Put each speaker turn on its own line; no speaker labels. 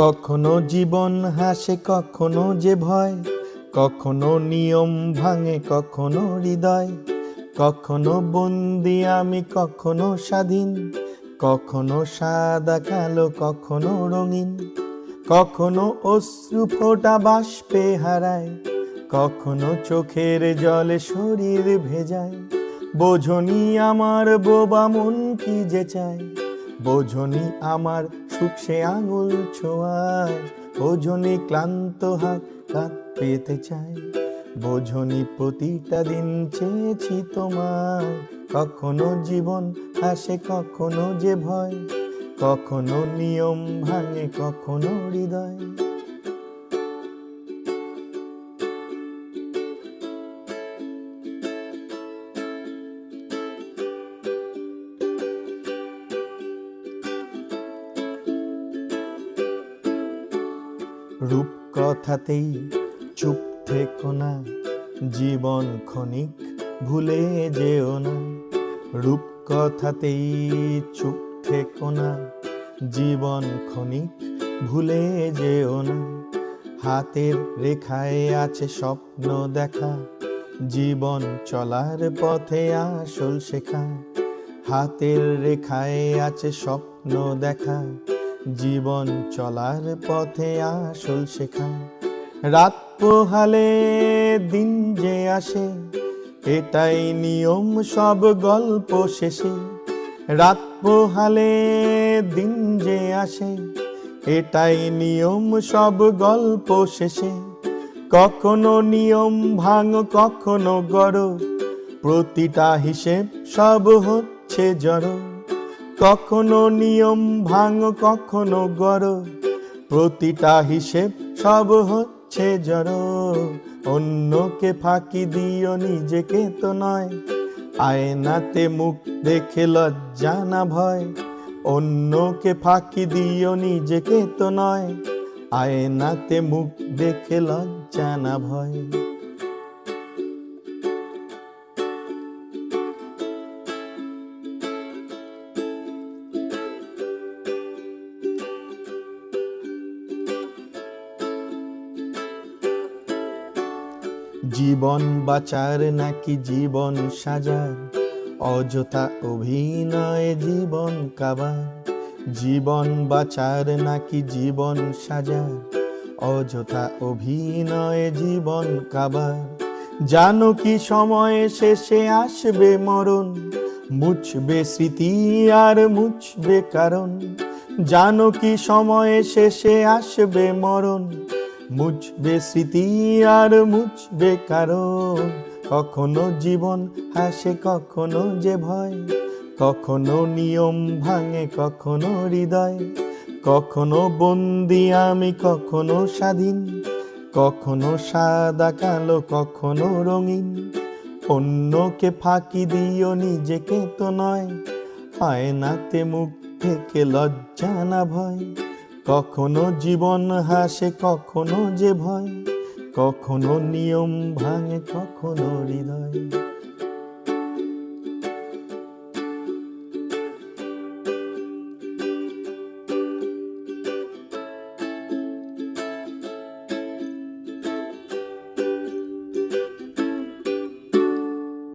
কখনো জীবন হাসে, কখনো যে ভয়। কখনো নিয়ম ভাঙে, কখনো হৃদয়। কখনো বন্দি আমি, কখনো স্বাধীন। কখনো সাদা কালো, কখনো রঙিন। কখনো অশ্রু ফোটা বাষ্পে হারায়। কখনো চোখের জলে শরীর ভেজায়। বোঝনি আমার বোবা মন কি যে চায়। বোঝনি আমার সুখ সে আঙুল ছোঁয়ায়। বোঝনি ক্লান্ত হাত কাত পেতে চাই বোঝনি প্রতিটা দিন চেয়েছি তোমার কখনো জীবন হাসে, কখনো যে ভয়। কখনো নিয়ম ভাঙে, কখনো হৃদয়। রূপ কথাতেই চুপ থেকো না। জীবন ক্ষণিক ভুলে যেও না। রূপ কথাতেই চুপ থেকো না। জীবন ক্ষণিক ভুলে যেও না। হাতের রেখায় আছে স্বপ্ন দেখা। জীবন চলার পথে আসল শেখা। হাতের রেখায় আছে স্বপ্ন দেখা। জীবন চলার পথে আসল শেখা। রাত পোহালে দিন যে আসে, এটাই নিয়ম সব গল্প শেষে। রাত পোহালে দিন যে আসে, এটাই নিয়ম সব গল্প শেষে। কখনো নিয়ম ভাঙ, কখনো গড়, প্রতিটা হিসেব সব হচ্ছে জড়। কখনো নিয়ম ভাঙ, কখনো গড়। প্রতিটা হিসেব সব হচ্ছে জড়। অন্যকে ফাঁকি দিও, নিজেকে তো নয়। আয়নাতে মুখ দেখে লজ্জা না ভয়। অন্যকে ফাঁকি দিও, নিজেকে তো নয়। আয়নাতে মুখ দেখে লজ্জা না ভয়। জীবন বাঁচার নাকি জীবন সাজার? অযথা অভিনয় জীবন কাবার। জীবন বাঁচার নাকি জীবন সাজার? অযথা অভিনয় জীবন কাবার। জানো কি সময় শেষে আসবে মরণ? মুছবে স্মৃতি আর মুছবে কারণ। জানো কি সময় শেষে আসবে মরণ? মুছবে স্মৃতি আর মুছবে কারণ। কখনো জীবন হাসে, কখনো যে ভয়। কখনো নিয়ম ভাঙে, কখনো হৃদয়। কখনো বন্দি আমি, কখনো স্বাধীন। কখনো সাদা কালো, কখনো রঙিন। অন্যকে ফাঁকি দিও, নিজেকে তো নয়। আয়নাতে মুখ থেকে লজ্জা না ভয়। কখনো জীবন হাসে কখনো যে ভয় কখনো নিয়ম ভাঙে কখনো হৃদয়।